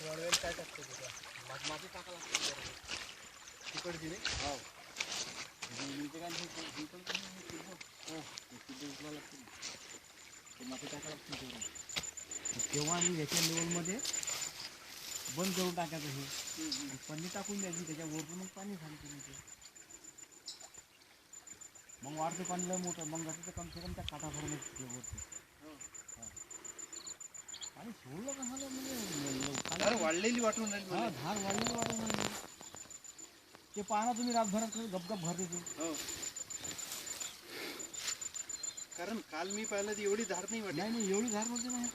वळवेल काय टाकतो तुझा मग माती टाका लागते बरोबर. तिकडची रे हो म्हणजे काय नाही, हे- हो, हे शुद्ध ते माती टाका लागते तेवढं. तेव्हा आम्ही ह्याच्या लेवलमध्ये बंद करून टाकायचं हे पन्नी टाकून द्यायची त्याच्या मग पाणी घालते नाही ते. मग वाढते पाणी लय मोठं मग असं तर कम से कम त्या काठापर्यंत ते वरती हा. पाणी सोडलं का झालं म्हणजे धार पाणी- वाढलेली वाटून राहिली हा मला. धार वाढली वाढून राहिली. ते पाहना तुम्ही रातभरात गपगप भरते ते हो कारण काल मी पाहिलं ती एवढी धार नाही वाटली नाही नाही एवढी धार नव्हती ना